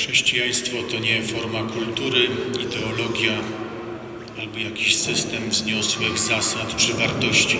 Chrześcijaństwo to nie forma kultury, ideologia albo jakiś system wzniosłych zasad czy wartości.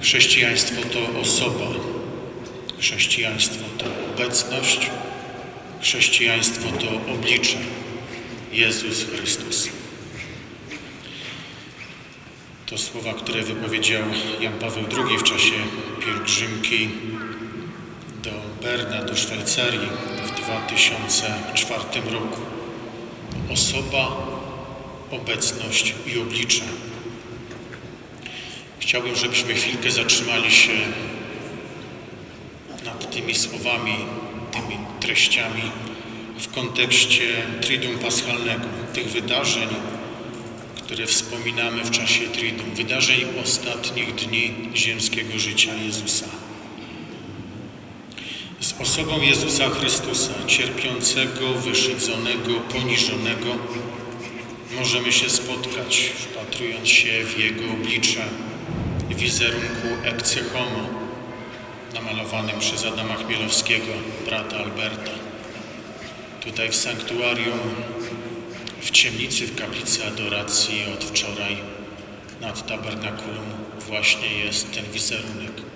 Chrześcijaństwo to osoba, chrześcijaństwo to obecność, chrześcijaństwo to oblicze Jezus Chrystus. To słowa, które wypowiedział Jan Paweł II w czasie pielgrzymki do Berna, do Szwajcarii 2004 roku. Osoba, obecność i oblicze. Chciałbym, żebyśmy chwilkę zatrzymali się nad tymi słowami, tymi treściami w kontekście Triduum Paschalnego, tych wydarzeń, które wspominamy w czasie Triduum, wydarzeń ostatnich dni ziemskiego życia Jezusa. Z osobą Jezusa Chrystusa, cierpiącego, wyszydzonego, poniżonego, możemy się spotkać, wpatrując się w Jego oblicze, wizerunku Ecce Homo, namalowanym przez Adama Chmielowskiego, brata Alberta. Tutaj w sanktuarium, w ciemnicy, w kaplicy adoracji od wczoraj nad tabernakulum właśnie jest ten wizerunek.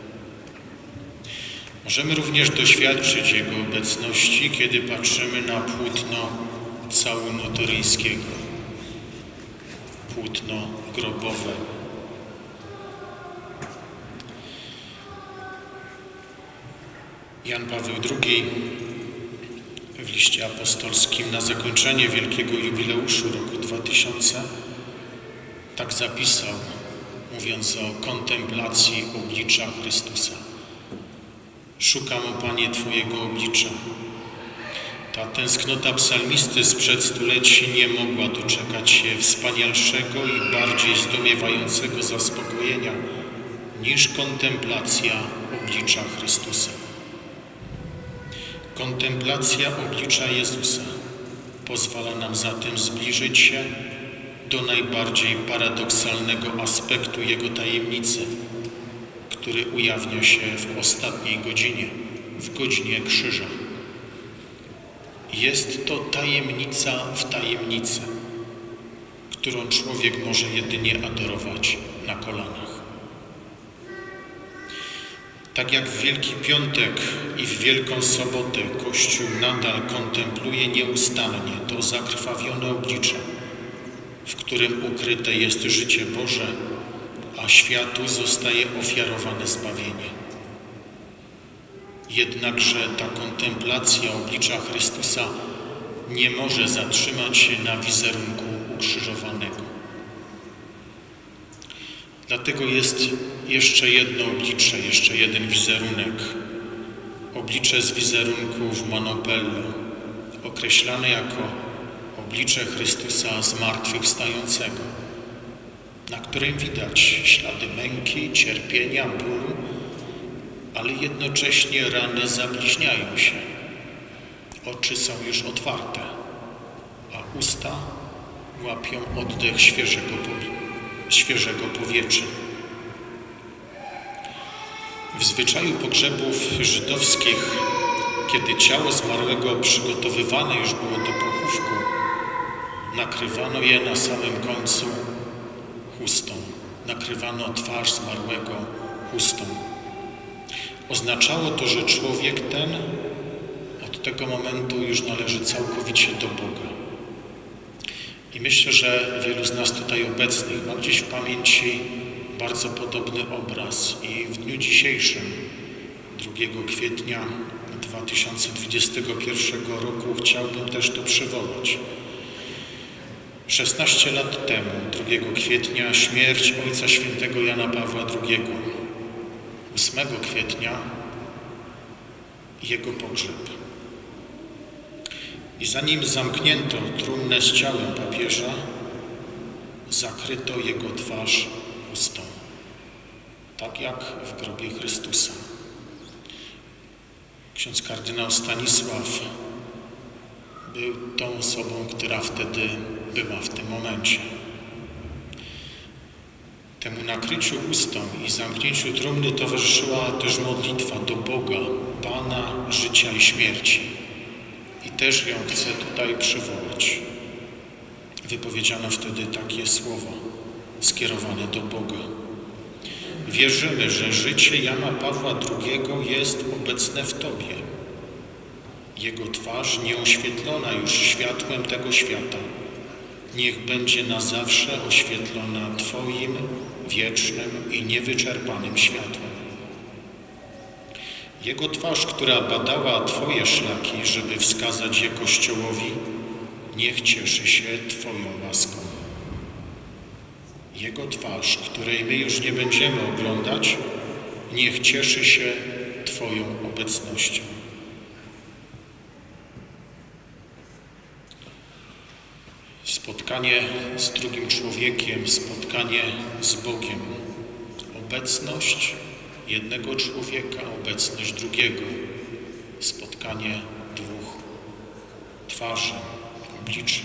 Możemy również doświadczyć Jego obecności, kiedy patrzymy na płótno całunu toryńskiego, płótno grobowe. Jan Paweł II w liście apostolskim na zakończenie wielkiego jubileuszu roku 2000 tak zapisał, mówiąc o kontemplacji oblicza Chrystusa. Szukam, o Panie, Twojego oblicza. Ta tęsknota psalmisty sprzed stuleci nie mogła doczekać się wspanialszego i bardziej zdumiewającego zaspokojenia niż kontemplacja oblicza Chrystusa. Kontemplacja oblicza Jezusa pozwala nam zatem zbliżyć się do najbardziej paradoksalnego aspektu Jego tajemnicy, który ujawnia się w ostatniej godzinie, w godzinie krzyża. Jest to tajemnica w tajemnicy, którą człowiek może jedynie adorować na kolanach. Tak jak w Wielki Piątek i w Wielką Sobotę Kościół nadal kontempluje nieustannie to zakrwawione oblicze, w którym ukryte jest życie Boże, a światu zostaje ofiarowane zbawienie. Jednakże ta kontemplacja oblicza Chrystusa nie może zatrzymać się na wizerunku ukrzyżowanego. Dlatego jest jeszcze jedno oblicze, jeszcze jeden wizerunek. Oblicze z wizerunku w Monopello, określane jako oblicze Chrystusa zmartwychwstającego, na którym widać ślady męki, cierpienia, bólu, ale jednocześnie rany zabliźniają się. Oczy są już otwarte, a usta łapią oddech świeżego, świeżego powietrza. W zwyczaju pogrzebów żydowskich, kiedy ciało zmarłego przygotowywane już było do pochówku, nakrywano je na samym końcu. Nakrywano twarz zmarłego chustą. Oznaczało to, że człowiek ten od tego momentu już należy całkowicie do Boga. I myślę, że wielu z nas tutaj obecnych ma gdzieś w pamięci bardzo podobny obraz. I w dniu dzisiejszym, 2 kwietnia 2021 roku, chciałbym też to przywołać. 16 lat temu, 2 kwietnia, śmierć Ojca Świętego Jana Pawła II. 8 kwietnia jego pogrzeb. I zanim zamknięto trumnę z ciałem papieża, zakryto jego twarz chustą, tak jak w grobie Chrystusa. Ksiądz kardynał Stanisław był tą osobą, która wtedy była w tym momencie. Temu nakryciu ustą i zamknięciu trumny towarzyszyła też modlitwa do Boga, Pana życia i śmierci. I też ją chcę tutaj przywołać. Wypowiedziano wtedy takie słowa skierowane do Boga. Wierzymy, że życie Jana Pawła II jest obecne w Tobie. Jego twarz, nieoświetlona już światłem tego świata, niech będzie na zawsze oświetlona Twoim wiecznym i niewyczerpanym światłem. Jego twarz, która badała Twoje szlaki, żeby wskazać je Kościołowi, niech cieszy się Twoją łaską. Jego twarz, której my już nie będziemy oglądać, niech cieszy się Twoją obecnością. Spotkanie z drugim człowiekiem, spotkanie z Bogiem, obecność jednego człowieka, obecność drugiego, spotkanie dwóch twarzy, obliczy.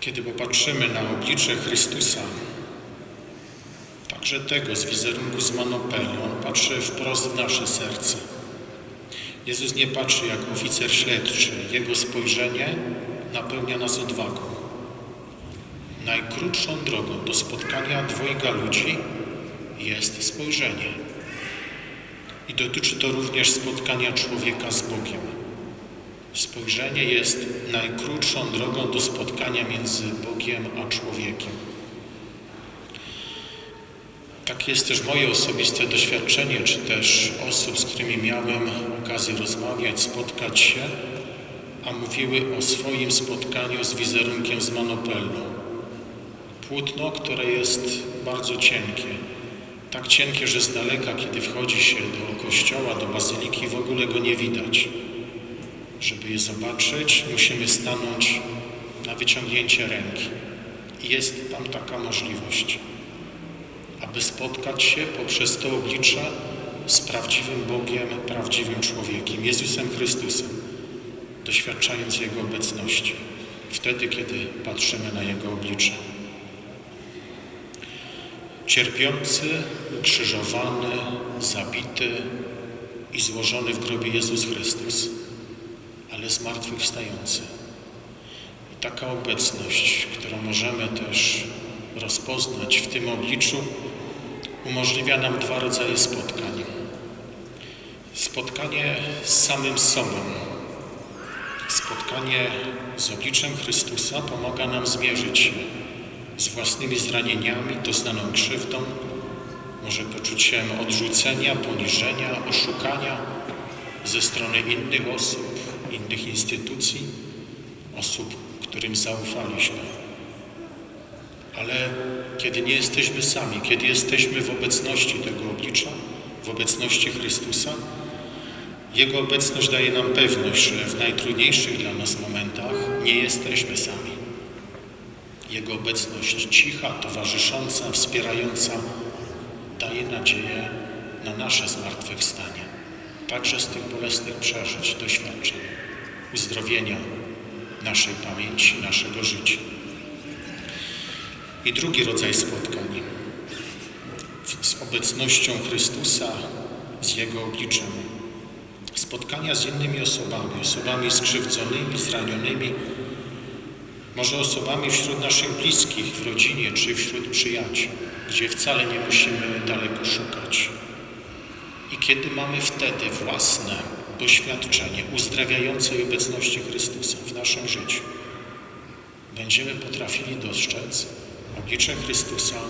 Kiedy popatrzymy na oblicze Chrystusa, także tego z wizerunku z Manopeli, On patrzy wprost w nasze serce. Jezus nie patrzy jak oficer śledczy. Jego spojrzenie napełnia nas odwagą. Najkrótszą drogą do spotkania dwojga ludzi jest spojrzenie. I dotyczy to również spotkania człowieka z Bogiem. Spojrzenie jest najkrótszą drogą do spotkania między Bogiem a człowiekiem. Tak jest też moje osobiste doświadczenie, czy też osób, z którymi miałem okazję rozmawiać, spotkać się, a mówiły o swoim spotkaniu z wizerunkiem z Manopelną. Płótno, które jest bardzo cienkie, tak cienkie, że z daleka, kiedy wchodzi się do kościoła, do bazyliki, w ogóle go nie widać. Żeby je zobaczyć, musimy stanąć na wyciągnięcie ręki. Jest tam taka możliwość, aby spotkać się poprzez to oblicze z prawdziwym Bogiem, prawdziwym człowiekiem, Jezusem Chrystusem, doświadczając Jego obecności, wtedy, kiedy patrzymy na Jego oblicze. Cierpiący, ukrzyżowany, zabity i złożony w grobie Jezus Chrystus, ale zmartwychwstający. I taka obecność, którą możemy też rozpoznać w tym obliczu, umożliwia nam dwa rodzaje spotkań. Spotkanie z samym sobą. Spotkanie z obliczem Chrystusa pomaga nam zmierzyć się z własnymi zranieniami, doznaną krzywdą, może poczuciem odrzucenia, poniżenia, oszukania ze strony innych osób, innych instytucji, osób, którym zaufaliśmy. Ale kiedy nie jesteśmy sami, kiedy jesteśmy w obecności tego oblicza, w obecności Chrystusa, Jego obecność daje nam pewność, że w najtrudniejszych dla nas momentach nie jesteśmy sami. Jego obecność cicha, towarzysząca, wspierająca daje nadzieję na nasze zmartwychwstanie, także z tych bolesnych przeżyć, doświadczeń, uzdrowienia naszej pamięci, naszego życia. I drugi rodzaj spotkań z obecnością Chrystusa, z Jego obliczem. Spotkania z innymi osobami, osobami skrzywdzonymi, zranionymi, może osobami wśród naszych bliskich, w rodzinie czy wśród przyjaciół, gdzie wcale nie musimy daleko szukać. I kiedy mamy wtedy własne doświadczenie uzdrawiającej obecności Chrystusa w naszym życiu, będziemy potrafili dostrzec oblicze Chrystusa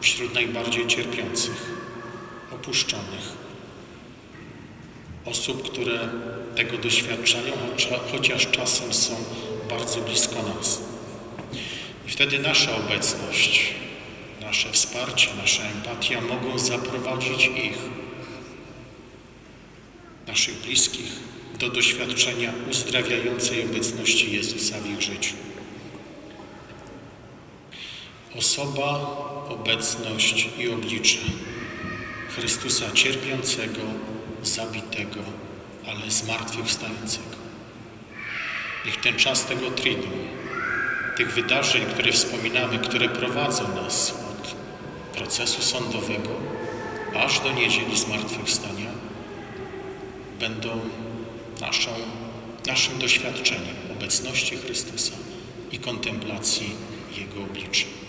wśród najbardziej cierpiących, opuszczonych, osób, które tego doświadczają, chociaż czasem są bardzo blisko nas. I wtedy nasza obecność, nasze wsparcie, nasza empatia mogą zaprowadzić ich, naszych bliskich, do doświadczenia uzdrawiającej obecności Jezusa w ich życiu. Osoba, obecność i oblicze Chrystusa cierpiącego, zabitego, ale zmartwychwstającego. Niech ten czas tego tridu, tych wydarzeń, które wspominamy, które prowadzą nas od procesu sądowego aż do niedzieli zmartwychwstania, będą naszą, naszym doświadczeniem obecności Chrystusa i kontemplacji Jego oblicza.